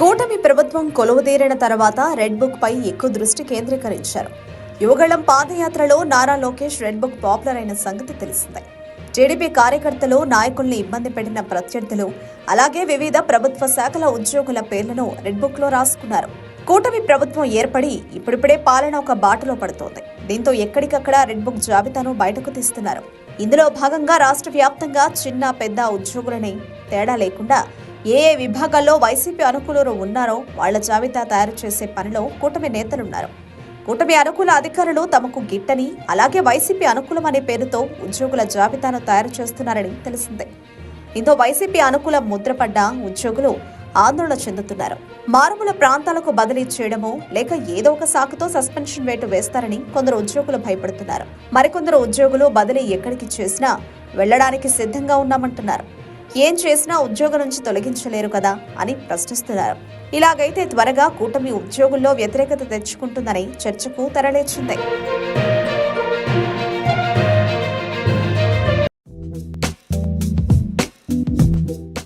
కూటమి ప్రభుత్వం కొలువుదీరిన తర్వాత రెడ్ బుక్ పై ఎక్కువ దృష్టి కేంద్రీకరించారు. యువగళం పాదయాత్రలో Nara Lokesh red book popular అయిన సంగతి తెలిసిందే. టీడీపీ కార్యకర్తలు నాయకుల్ని ఇబ్బంది పెట్టిన ప్రత్యర్థులు అలాగే వివిధ ప్రభుత్వ శాఖల ఉద్యోగుల పేర్లను రెడ్ బుక్లో రాసుకున్నారు. కూటమి ప్రభుత్వం ఏర్పడి ఇప్పుడిప్పుడే పాలన ఒక బాటలో పడుతోంది. దీంతో ఎక్కడికక్కడ రెడ్ బుక్ జాబితాను బయటకు తీస్తున్నారు. ఇందులో భాగంగా రాష్ట్ర వ్యాప్తంగా చిన్న పెద్ద ఉద్యోగులని తేడా లేకుండా ఏ ఏ విభాగాల్లో వైసీపీ అనుకూలులు ఉన్నారో వాళ్ళ జాబితా తయారు చేసే పనిలో కూటమి నేతలున్నారు. కూటమి అనుకూల అధికారులు తమకు గిట్టని అలాగే వైసీపీ అనుకూలం అనే పేరుతో ఉద్యోగుల జాబితాను తయారు చేస్తున్నారని తెలిసిందే. దీంతో వైసీపీ అనుకూల ముద్రపడ్డ ఉద్యోగులు ఆందోళన చెందుతున్నారు. మారుమూల ప్రాంతాలకు బదిలీ చేయడమో లేక ఏదో ఒక సాకుతో సస్పెన్షన్ వేటు వేస్తారని కొందరు ఉద్యోగులు భయపడుతున్నారు. మరికొందరు ఉద్యోగులు బదిలీ ఎక్కడికి చేసినా వెళ్ళడానికి సిద్ధంగా ఉన్నామంటున్నారు. ఏం చేసినా ఉద్యోగం నుంచి తొలగించలేరు కదా అని ప్రశ్నిస్తున్నారు. ఇలాగైతే త్వరగా కూటమి ఉద్యోగుల్లో వ్యతిరేకత తెచ్చుకుంటుందని చర్చకు తెరలేచింది.